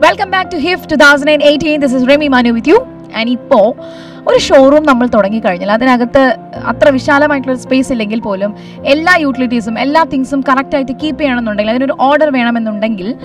Welcome back to HIF two thousand and eighteen this is Remi Manu with you and ഇപ്പോൾ ഒരു showroom നമ്മൾ തുടങ്ങിക്കഴിഞ്ഞാൽ അതിനകത്ത് അത്ര വിശാലമായിട്ടുള്ള സ്പേസ് ഇല്ലെങ്കിൽ പോലും എല്ലാ യൂട്ടിലിറ്റീസും എല്ലാ തിങ്സും കറക്റ്റായിട്ട് കീപ്പ് ചെയ്യണമെന്നുണ്ടെങ്കിൽ അതിനൊരു ഓർഡർ വേണമെന്നുണ്ടെങ്കിൽ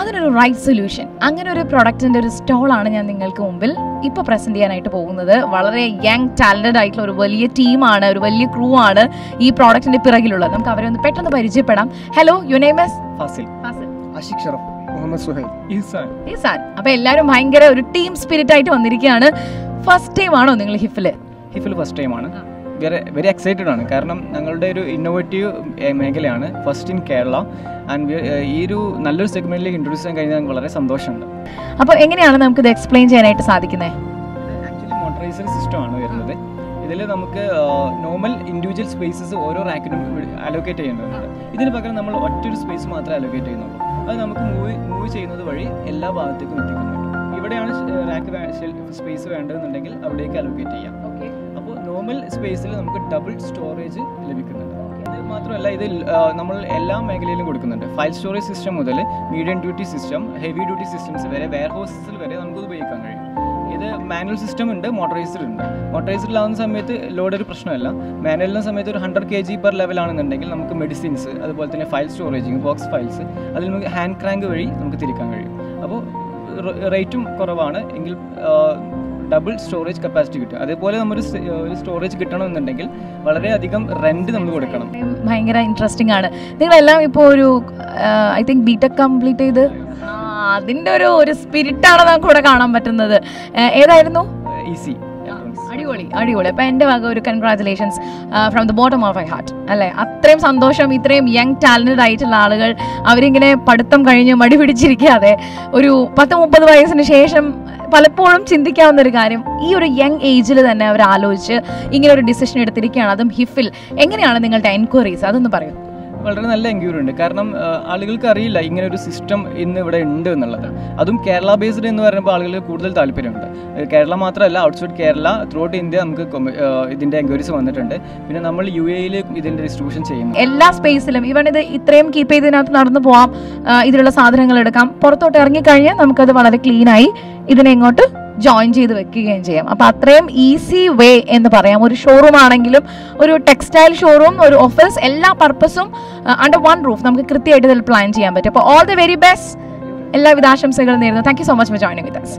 അതിനൊരു റൈറ്റ് സൊല്യൂഷൻ അങ്ങനെ ഒരു പ്രൊഡക്റ്റിന്റെ ഒരു സ്റ്റോളാണ് ഞാൻ നിങ്ങൾക്ക് മുമ്പിൽ ഇപ്പോൾ പ്രസന്റ് ചെയ്യാനായിട്ട് പോകുന്നത്. വളരെ യങ് ടാലന്റഡ് ആയിട്ടുള്ള ഒരു വലിയ ടീമാണ് ഒരു വലിയ ക്രൂ ആണ് ഈ പ്രോഡക്റ്റിന്റെ പിറകിലുള്ളത്. നമുക്ക് അവരെ ഒന്ന് പെട്ടെന്ന് പരിചയപ്പെടാം. Hello your names Fasil. Fasil. Ashik Sharaf. Muhammad Suhail. Isan ഈ സാൻ. അപ്പൊ എല്ലാവരും ഭയങ്കര ഒരു ടീം സ്പിരിറ്റ് ആയിട്ട് വന്നിരിക്കുകയാണ്. ഫസ്റ്റ് ടൈം ആണോ നിങ്ങൾ ഹിഫിൽ? ഹിഫിൽ ഫസ്റ്റ് ടൈമാണ് വെരി വെരി എക്സൈറ്റഡ് ആണ്. കാരണം ഞങ്ങളുടെ ഒരു ഇന്നോവേറ്റീവ് മേഖലയാണ്. ഫസ്റ്റ് ഇൻ കേരള ആൻഡ് ഈ ഒരു നല്ലൊരു സെഗ്മെന്റിലേക്ക് ഇൻട്രൊഡ്യൂസ് ചെയ്യാൻ കഴിഞ്ഞാൽ വളരെ സന്തോഷമുണ്ട്. അപ്പോൾ എങ്ങനെയാണ് നമുക്ക് ഇത് എക്സ്പ്ലെയിൻ ചെയ്യാനായിട്ട് സാധിക്കുന്നത് ആക്ച്വലി മോട്ടറൈസർ സിസ്റ്റം ആണ് വരുന്നത്. ഇതിൽ നമുക്ക് നോർമൽ ഇൻഡിവിജ്വൽ സ്പേസസ് ഓരോ റാക്കിനും അലോക്കേറ്റ് ചെയ്യേണ്ടതുണ്ട്. ഇതിന് പകരം നമ്മൾ ഒറ്റൊരു സ്പേസ് മാത്രമേ അലോക്കേറ്റ് ചെയ്യുന്നുള്ളൂ. അത് നമുക്ക് മൂവ് മൂവ് ചെയ്യുന്നത് വഴി എല്ലാ ഭാഗത്തേക്കും എത്തിക്കാൻ പറ്റും. ഇവിടെയാണ് റാക്ക് സ്പേസ് വേണ്ടതെന്നുണ്ടെങ്കിൽ അവിടേക്ക് അലോക്കേറ്റ് ചെയ്യാം. അപ്പോൾ നോർമൽ സ്പേസിൽ നമുക്ക് ഡബിൾ സ്റ്റോറേജ് ലഭിക്കുന്നുണ്ട്. മാത്രമല്ല ഇത് നമ്മൾ എല്ലാ മേഖലയിലും കൊടുക്കുന്നുണ്ട്. ഫയൽ സ്റ്റോറേജ് സിസ്റ്റം മുതൽ medium duty system heavy duty systems വരെ വെയർ ഹൗസസിൽ വരെ നമുക്ക് ഉപയോഗിക്കാൻ കഴിയും. ഇത് മാനുവൽ സിസ്റ്റം ഉണ്ട് മോട്ടറൈസ്ഡ് ഉണ്ട്. മോട്ടറൈസ്ഡ് മോട്ടറൈസ്ഡിലാവുന്ന സമയത്ത് ലോഡ് ഒരു പ്രശ്നമല്ല. മാനുവലിന് സമയത്ത് ഒരു ഹൺഡ്രഡ് കെ ജി പെർ ലെവലാണെന്നുണ്ടെങ്കിൽ നമുക്ക് മെഡിസിൻസ് അതുപോലെ തന്നെ ഫയൽ സ്റ്റോറേജിങ് ബോക്സ് ഫയൽസ് അതിൽ നമുക്ക് ഹാൻഡ് ക്രാങ്ക് വഴി നമുക്ക് തിരിക്കാൻ കഴിയും. അപ്പോൾ റേറ്റും കുറവാണ്. എങ്കിൽ ഡബിൾ സ്റ്റോറേജ് കപ്പാസിറ്റി കിട്ടും. അതേപോലെ നമ്മൾ ഒരു സ്റ്റോറേജ് കിട്ടണമെന്നുണ്ടെങ്കിൽ വളരെയധികം റെന്റ് നമ്മൾ കൊടുക്കണം. ഭയങ്കര ഇൻട്രസ്റ്റിംഗ് ആണ്. നിങ്ങളെല്ലാം ഇപ്പോൾ ഒരു ഐ തിങ്ക് ബിടെക് കംപ്ലീറ്റ് ചെയ്ത് അതിന്റെ ഒരു ഒരു സ്പിരിറ്റ് ആണ് നമുക്ക് ഇവിടെ കാണാൻ പറ്റുന്നത്? ഏതായിരുന്നു? ഈസി അടിപൊളി അടിപൊളി. അപ്പം എന്റെ വക ഒരു congratulations from the bottom of I heart അല്ലേ? അത്രയും സന്തോഷം ഇത്രയും യങ് ടാലന്റഡ് ആയിട്ടുള്ള ആളുകൾ അവരിങ്ങനെ പഠിത്തം കഴിഞ്ഞ് മടി പിടിച്ചിരിക്കാതെ ഒരു പത്ത് മുപ്പത് വയസ്സിന് ശേഷം പലപ്പോഴും ചിന്തിക്കാവുന്ന ഒരു കാര്യം ഈ ഒരു യങ് ഏജിൽ തന്നെ അവർ ആലോചിച്ച് ഇങ്ങനെ ഒരു ഡിസിഷൻ എടുത്തിരിക്കുകയാണ്. അതും ഹിഫിൽ. എങ്ങനെയാണ് നിങ്ങളുടെ എൻക്വയറീസ് അതൊന്ന് പറയൂ. വളരെ നല്ല എൻക്വയറി ഉണ്ട്. കാരണം ആളുകൾക്ക് അറിയില്ല ഇങ്ങനെ ഒരു സിസ്റ്റം ഇന്ന് ഇവിടെ ഉണ്ട് എന്നുള്ളത്. അതും കേരള ബേസ്ഡ് എന്ന് പറയുമ്പോൾ ആളുകൾക്ക് കൂടുതൽ താല്പര്യമുണ്ട്. കേരള മാത്രമല്ല outside Kerala throughout India നമുക്ക് ഇതിന്റെ എൻക്വയറീസ് വന്നിട്ടുണ്ട്. പിന്നെ നമ്മൾ യു എയിൽ ഇതിന്റെ ഡിസ്ട്രിബ്യൂഷൻ ചെയ്യുന്നു. എല്ലാ സ്പേസിലും ഇവൺ ഇത് ഇത്രയും കീപ്പ് ചെയ്തതിനകത്ത് നടന്നു പോവാം. ഇതിലുള്ള സാധനങ്ങൾ എടുക്കാം. പുറത്തോട്ട് ഇറങ്ങിക്കഴിഞ്ഞാൽ നമുക്കത് വളരെ ക്ലീനായി ഇതിനെ ഇങ്ങോട്ട് ജോയിൻ ചെയ്ത് വെക്കുകയും ചെയ്യാം. അപ്പോൾ അത്രയും ഈസി വേ എന്ന് പറയാം. ഒരു ഷോറൂം ആണെങ്കിലും ഒരു ടെക്സ്റ്റൈൽ ഷോറൂം ഒരു ഓഫീസ് എല്ലാ പർപ്പസും അണ്ടർ വൺ റൂഫ് നമുക്ക് കൃത്യമായിട്ട് ഇതിൽ പ്ലാൻ ചെയ്യാൻ പറ്റും. അപ്പോൾ ഓൾ ദി വെരി ബെസ്റ്റ് എല്ലാവിധ ആശംസകളും നേരുന്നു. Thank you so much for joining with us